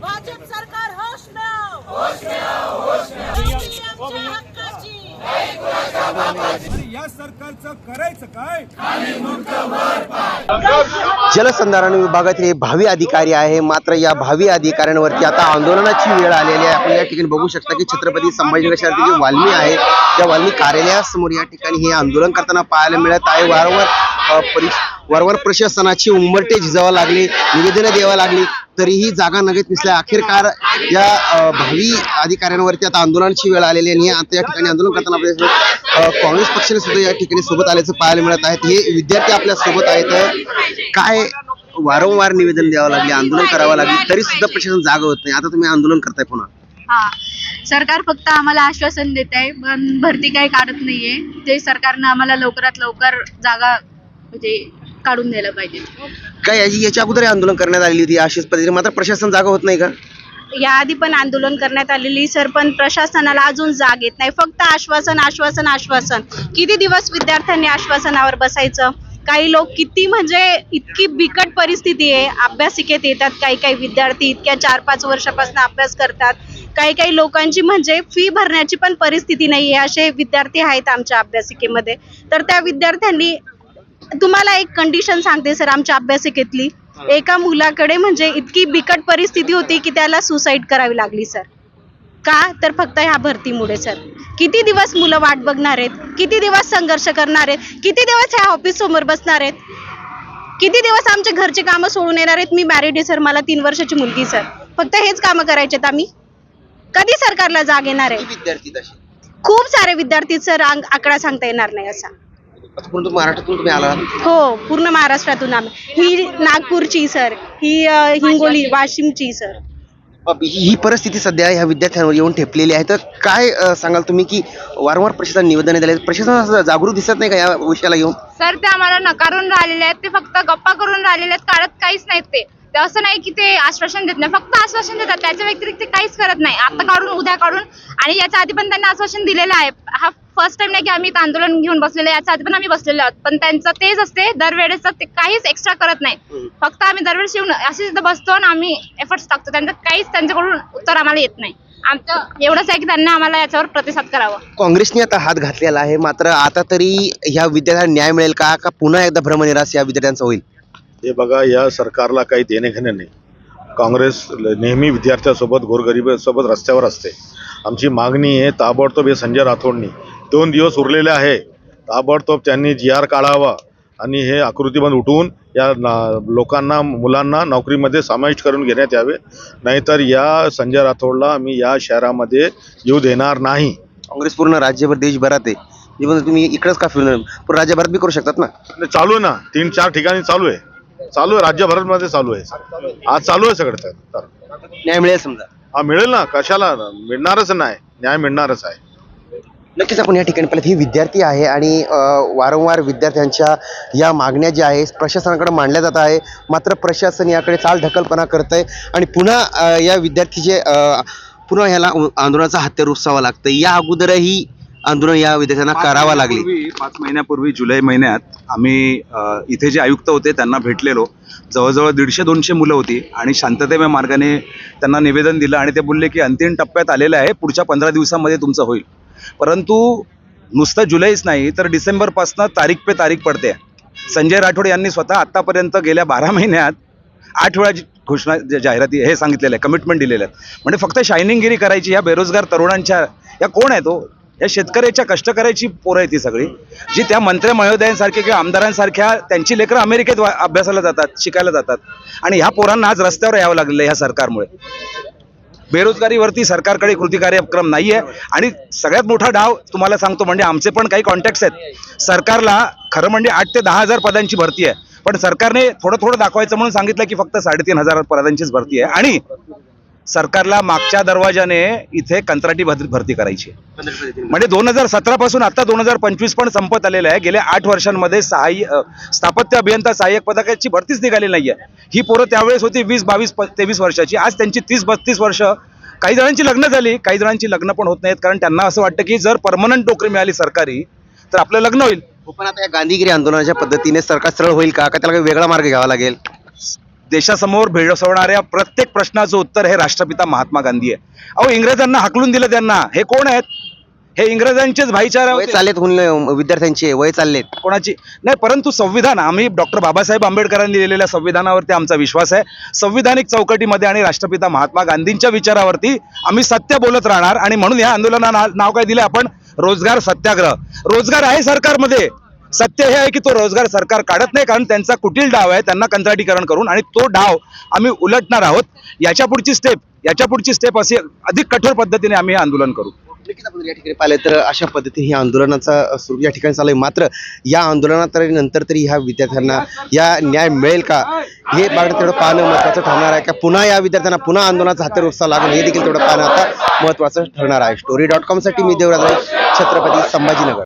भाजप सरकार होश में आओ होश में आओ होश में आओ हक्काची. आणि या सरकारचं करायचं काय? जलसंधारण विभागातील हे भावी अधिकारी आहे. मात्र या भावी अधिकाऱ्यांवरती आता आंदोलनाची वेळ आलेली आहे. आपण या ठिकाणी बघू शकता की छत्रपती संभाजीनगर शहरातील जे वाल्मी आहे त्या वाल्मी कार्यालयासमोर या ठिकाणी हे आंदोलन करताना पाहायला मिळत आहे. वारंवार अ, परि- वारंवार प्रशासनाची उंबरटे झिजावा लागली निवेदनं द्यावं लागली तरीही जागा नगेत नसल्या अखेरकार या भावी अधिकाऱ्यांवरती आता आंदोलनाची वेळ आलेली आणि आता या ठिकाणी आंदोलन करताना आपल्यासोबत काँग्रेस पक्षाने सुद्धा या ठिकाणी सोबत आल्याचं पाहायला मिळत आहेत हे विद्यार्थी आपल्यासोबत आहेत. काय वारंवार निवेदन द्यावं लागले आंदोलन करावं लागले तरी सुद्धा प्रशासन जागा होत नाही. आता तुम्ही आंदोलन करताय पुन्हा. हा. सरकार फक्त आम्हाला आश्वासन देत आहे पण भरती काही काढत नाहीये. ते सरकारनं आम्हाला लवकरात लवकर जागा म्हणजे काढून द्यायला पाहिजे. काय याची याच्या अगोदर आंदोलन करण्यात आलेली होती अशीच पद्धतीने मात्र प्रशासन जागा होत नाही का? याआधी पण आंदोलन करण्यात आलेली सर पण प्रशासनाला अजून जाग येत नाही. फक्त आश्वासन आश्वासन आश्वासन. किती दिवस विद्यार्थ्यांनी आश्वासनावर बसायचं? काही लोक किती म्हणजे इतकी बिकट परिस्थिती आहे. अभ्यासिकेत येतात काही काही विद्यार्थी इतक्या चार पाच वर्षापासून अभ्यास करतात. काही काही लोकांची म्हणजे फी भरण्याची पण परिस्थिती नाही आहे असे विद्यार्थी आहेत आमच्या अभ्यासिकेमध्ये. तर त्या विद्यार्थ्यांनी तुम्हाला एक कंडिशन सांगते सर आमच्या अभ्यासिकेतली. एका मुलाकडे म्हणजे इतकी बिकट परिस्थिती होती की त्याला सुसाईड करावी लागली सर. का? तर फक्त ह्या भरतीमुळे सर. किती दिवस मुलं वाट बघणार आहेत? किती दिवस संघर्ष करणार आहेत? किती दिवस ह्या ऑफिस समोर बसणार आहेत? किती दिवस आमचे घरचे कामं सोडून येणार आहेत? मी मॅरिड आहे सर. मला तीन वर्षाची मुलगी सर. फक्त हेच कामं करायचे आहेत आम्ही. कधी सरकारला जाग येणार आहे? खूप सारे विद्यार्थी सर आंक- आकडा सांगता येणार नाही असा. महाराष्ट्रातून तुम्ही आला हो पूर्ण महाराष्ट्रातून आम्ही. ही नागपूरची सर. ही अ, हिंगोली वाशिमची सर. ही ही परिस्थिती सध्या ह्या विद्यार्थ्यांवर येऊन ठेपलेली आहे. तर काय अ, सांगाल तुम्ही की वारंवार प्रशासन निवेदन दिले प्रशासन असं जागरूक दिसत नाही का या विषयाला घेऊन सर ते आम्हाला नकारून राहिलेले आहेत. ते फक्त गप्पा करून राहिलेले आहेत. काढत काहीच नाहीत ते. ते असं नाही की ते आश्वासन देत नाही. फक्त आश्वासन देतात. त्याच्या व्यतिरिक्त ते काहीच करत नाही. आता काढून उद्या काढून आणि याच्या आधी पण त्यांनी आश्वासन दिलेलं आहे. हा फर्स्ट टाइम नाही की आम्ही आंदोलन घेऊन बसलेलो आहे. याच्या आधी पण आम्ही बसलेलो आहोत. पण त्यांचं तेच असते दरवेळेस ते काहीच एक्स्ट्रा करत नाही. फक्त आम्ही दरवेळेस येऊन अशीच बसतो आणि आम्ही एफर्ट्स टाकतो. त्यांचं काहीच त्यांच्याकडून उत्तर आम्हाला येत नाही. आमचं एवढंच आहे की त्यांना आम्हाला याच्यावर प्रतिसाद करावा. काँग्रेसने आता हात घातलेला आहे मात्र आता तरी ह्या विद्यार्थ्यांना न्याय मिळेल का का पुन्हा एकदा भ्रमनिराश या विद्यार्थ्यांचा होईल? हे बघा या सरकारला काही देणे घेणे नाही. काँग्रेस नेहमी विद्यार्थ्यासोबत गोरगरिबासोबत रस्त्यावर असते. आमची मागणी आहे ताबडतोब हे संजय राठोडनी दोन दिवस उरलेले आहे. ताबडतोब त्यांनी जी आर काढावा आणि हे आकृतीबंध उठवून या ना- लोकांना मुलांना नोकरीमध्ये समाविष्ट करून घेण्यात यावे. नाहीतर या संजय राठोडला आम्ही या शहरामध्ये येऊ देणार नाही. काँग्रेस पूर्ण राज्यभर देशभरात आहे. इव्हन तुम्ही इकडेच का फिरून पूर्ण राज्यभरात बी करू शकतात ना? आणि चालू आहे ना. तीन चार ठिकाणी चालू आहे. चालू आहे. राज्यभरामध्ये चालू आहे. आज चालू आहे सगळं. तर न्याय मिळेल समजा. हा मिळेल ना. कशाला? मिळणारच नाही. न्याय मिळणारच आहे. नक्कीच आपण या ठिकाणी पाहिलं ही विद्यार्थी आहे आणि वारंवार विद्यार्थ्यांच्या या मागण्या ज्या आहेत प्रशासनाकडे मांडल्या जात आहे. मात्र प्रशासन याकडे चाल ढकलपणा करत आहे आणि पुन्हा या विद्यार्थीचे पुन्हा ह्याला आंदोलनाचा हत्यार उपसावं लागतं या अगोदरही आंदोलन या विद्यार्थ्यांना करावं लागले. पाच महिन्यापूर्वी जुलै महिन्यात आम्ही इथे जे आयुक्त होते त्यांना भेटलेलो. जवळजवळ दीडशे दोनशे मुलं होती आणि शांततेमय मार्गाने त्यांना निवेदन दिलं आणि ते बोलले की अंतिम टप्प्यात आलेलं आहे. पुढच्या पंधरा दिवसामध्ये तुमचं होईल. परंतु नुसतं जुलैच नाही तर डिसेंबरपासनं तारीख पे तारीख पडते. संजय राठोड यांनी स्वतः आत्तापर्यंत गेल्या बारा महिन्यात आठ वेळा घोषणा जाहिराती हे सांगितलेलं आहे कमिटमेंट दिलेलं आहे म्हणजे फक्त शायनिंगगिरी करायची या बेरोजगार तरुणांच्या या कोण आहे तो? या शेतकऱ्याच्या कष्टकऱ्याची पोरं आहे ती सगळी. जी त्या मंत्री महोदयांसारख्या किंवा आमदारांसारख्या त्यांची लेकरं अमेरिकेत अभ्यासाला जातात शिकायला जातात. आणि ह्या पोरांना आज रस्त्यावर यावं लागलेलं ह्या सरकारमुळे. बेरोजगारीवरती सरकारकडे कृती कार्यक्रम नाही आहे आणि सगळ्यात मोठा डाव तुम्हाला सांगतो म्हणजे आमचे पण काही कॉन्टॅक्ट्स आहेत. सरकारला खरं म्हणजे आठ ते दहा हजार पदांची भरती आहे. पण सरकारने थोडं थोडं दाखवायचं म्हणून सांगितलं की फक्त साडेतीन हजार पदांचीच भरती आहे. आणि सरकारला मागच्या दरवाजाने इथे कंत्राटी भरती करायची म्हणजे दोन हजार सतरा पासून आता दोन हजार पंचवीस पण संपत आलेलं आहे. गेल्या आठ वर्षांमध्ये सहाय्य स्थापत्य अभियंता सहाय्यक पदकाची भरतीच निघाली नाहीये. ही पोरं त्यावेळेस होती वीस बावीस तेवीस वर्षाची. आज त्यांची तीस बत्तीस वर्ष. काही जणांची लग्न झाली काही जणांची लग्न पण होत नाहीत. कारण त्यांना असं वाटतं की जर परमनंट नोकरी मिळाली सरकारी तर आपलं लग्न होईल. हो, पण आता या गांधीगिरी आंदोलनाच्या पद्धतीने सरकार सरळ होईल का? का त्याला काही वेगळा मार्ग घ्यावा लागेल? देशासमोर भेडसवणाऱ्या प्रत्येक प्रश्नाचं उत्तर हे राष्ट्रपिता महात्मा गांधी आहे. अहो इंग्रजांना हाकलून दिलं त्यांना. हे कोण आहेत? हे इंग्रजांचेच भाईचारा वय. चाललेत विद्यार्थ्यांचे वय चाललेत. कोणाची? नाही परंतु संविधान आम्ही डॉक्टर बाबासाहेब आंबेडकरांनी दिलेल्या संविधानावरती आमचा विश्वास आहे. संविधानिक चौकटीमध्ये आणि राष्ट्रपिता महात्मा गांधींच्या विचारावरती आम्ही सत्य बोलत राहणार आणि म्हणून या आंदोलनाला नाव काय दिलं आपण? रोजगार सत्याग्रह. रोजगार आहे सरकारमध्ये. सत्य हे आहे की तो रोजगार सरकार काढत नाही कारण त्यांचा कुटील डाव आहे त्यांना कंत्राटीकरण करून आणि तो डाव आम्ही उलटणार आहोत. याच्या पुढची स्टेप याच्या पुढची स्टेप अशी अधिक कठोर पद्धतीने आम्ही हे आंदोलन करू. नक्कीच आपण या ठिकाणी पाहिलं तर अशा पद्धतीने ही आंदोलनाचा स्वरूप या ठिकाणी चालू आहे मात्र या आंदोलनात नंतर तरी ह्या विद्यार्थ्यांना या न्याय मिळेल का? हे बघणं तेवढं पाहणं महत्वाचं ठरणार आहे का? पुन्हा या विद्यार्थ्यांना पुन्हा आंदोलनाचा हाते रोजचा लागून हे देखील तेवढं पाहणं आता महत्वाचं ठरणार आहे. स्टोरी डॉट कॉमसाठी मी देवराज छत्रपती संभाजीनगर.